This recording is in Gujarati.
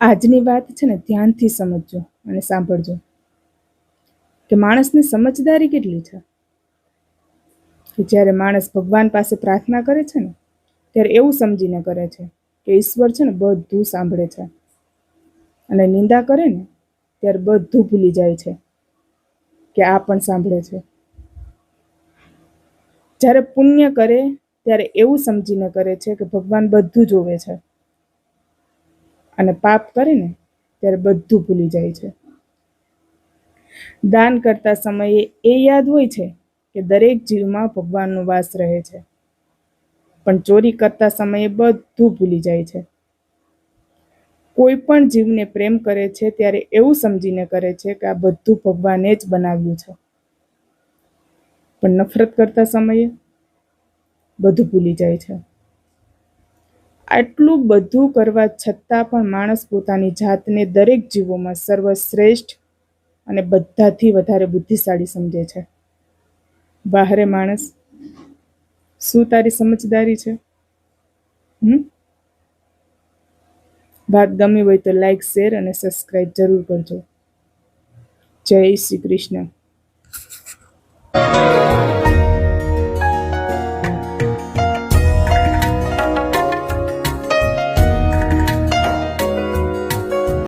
આજની વાત છે ને ધ્યાનથી સમજજો અને સાંભળજો કે માણસની સમજદારી કેટલી છે. કે જ્યારે માણસ ભગવાન પાસે પ્રાર્થના કરે છે ને, ત્યારે એવું સમજીને કરે છે કે ઈશ્વર છે ને બધું સાંભળે છે. અને નિંદા કરે ને, ત્યારે બધું ભૂલી જાય છે કે આ પણ સાંભળે છે. જ્યારે પુણ્ય કરે, ત્યારે એવું સમજીને કરે છે કે ભગવાન બધું જોવે છે. અને પાપ કરે ને ત્યારે બધું ભૂલી જાય છે. દાન કરતા સમયે એ યાદ હોય છે કે દરેક જીવમાં ભગવાનનો વાસ રહે છે. પણ ચોરી કરતા સમયે બધું ભૂલી જાય છે. કોઈ પણ જીવને પ્રેમ કરે છે ત્યારે એવું સમજીને કરે છે કે આ બધું ભગવાને જ બનાવ્યું છે. પણ નફરત કરતા સમયે બધું ભૂલી જાય છે. આટલું બધું કરવા છતાં પણ માણસ પોતાની જાતને દરેક જીવોમાં સર્વશ્રેષ્ઠ અને બધાથી વધારે બુદ્ધિશાળી સમજે છે. વાહરે માણસ, શું તારી સમજદારી છે? હમ? વાત ગમી હોય તો લાઈક શેર અને સબસ્ક્રાઈબ જરૂર કરજો. જય શ્રી કૃષ્ણ.